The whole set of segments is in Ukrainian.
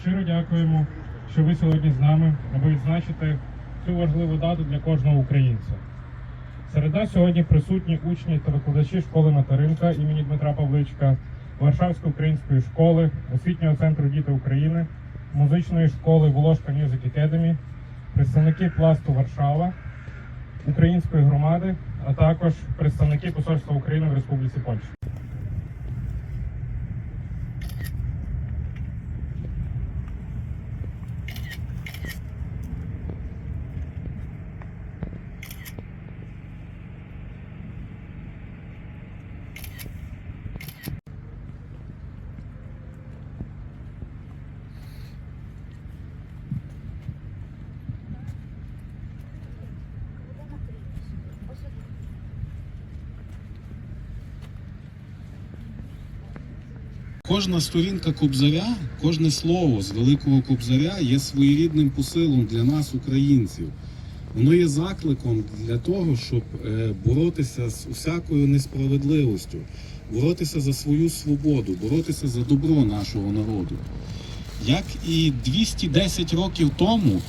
Щиро дякуємо, що ви сьогодні з нами, аби відзначити цю важливу дату для кожного українця. Серед нас сьогодні присутні учні та викладачі школи Материнка імені Дмитра Павличка, Варшавської української школи, освітнього центру Діти України, музичної школи Волошка Music Academy, представники пласту Варшава, української громади, а також представники Посольства України в Республіці Польща. Кожна сторінка Кобзаря, кожне слово з великого Кобзаря є своєрідним посилом для нас, українців. Воно є закликом для того, щоб е, боротися з усякою несправедливостю, боротися за свою свободу, боротися за добро нашого народу. Як і 210 років тому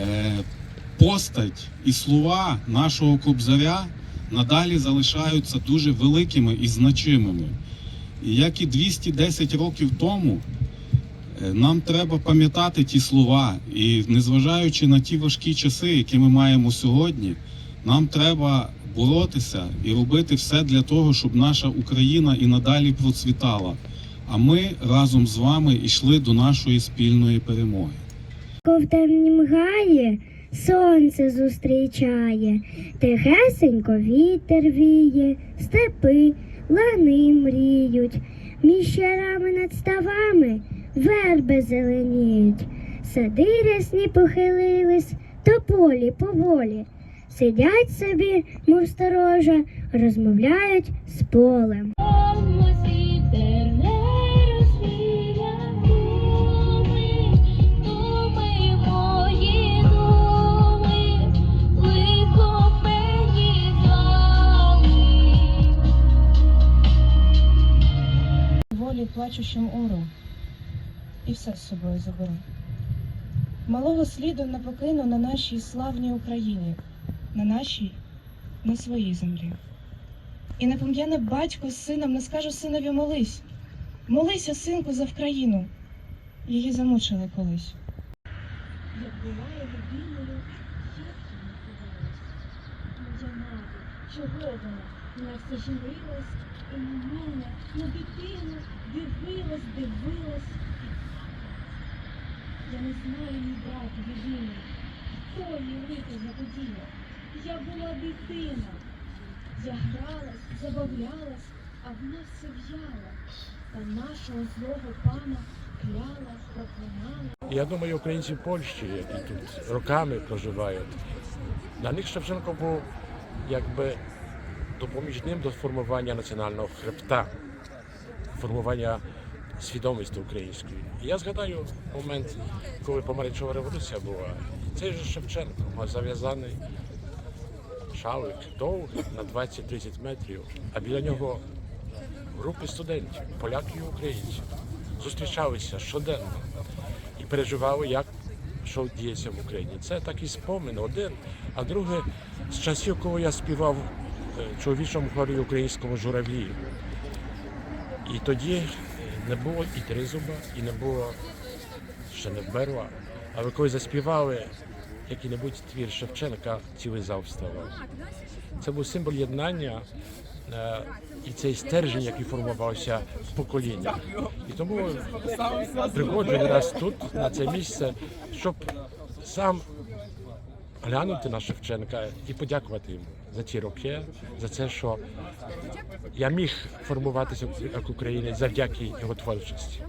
е, постать і слова нашого Кобзаря надалі залишаються дуже великими і значимими. Як і 210 років тому, е, нам треба пам'ятати ті слова. І незважаючи на ті важкі часи, які ми маємо сьогодні, нам треба боротися і робити все для того, щоб наша Україна і надалі процвітала. А ми разом з вами йшли до нашої спільної перемоги. В темнім гаї сонце зустрічає, тихесенько вітер віє, степи, лани мріють, між щарами над ставами верби зеленіють, сади рясні похилились, тополі поволі, сидять собі, мов сторожа, розмовляють з полем. Плачущим ором, і все з собою заберу. Малого сліду не покину на нашій славній Україні, на нашій, на своїй землі. І не пом'яне батько з сином, не скаже синові молись. Молися, синку, за Вкраїну. Її замучили колись. Як була я любимою, як я не ховалась. Моя мати, чого вона? Все журилась і на мене, на дитину дивилась, дивилась. Я не знаю ні брата єдиний, хто її лихо заподіяв. Я була дитина. Я гралась, забавлялась, а вона все в'яла. Та нашого злого пана кляла, проклинала. Я думаю, українці в Польщі, які тут роками проживають, для них Шевченко був якби допоміжним до формування національного хребта, формування свідомості української. І я згадаю момент, коли помаранчева революція була. Цей же Шевченко зав'язаний шалик довгий на 20-30 метрів, а біля нього групи студентів, поляків і українців, зустрічалися щоденно і переживали, як що діється в Україні. Це такий спомин один. А друге, з часів, коли я співав чоловічому хорі українському журавлі. І тоді не було і тризуба, і не було ще не берла. Але коли заспівали який-небудь твір Шевченка, цілий зал вставав. Це був символ єднання е, і цей стержень, який формувався в поколіннях. І тому приходжу раз тут, на це місце, щоб сам глянути на Шевченка і подякувати йому за ті роки, за це, що я міг формуватися як українець завдяки його творчості.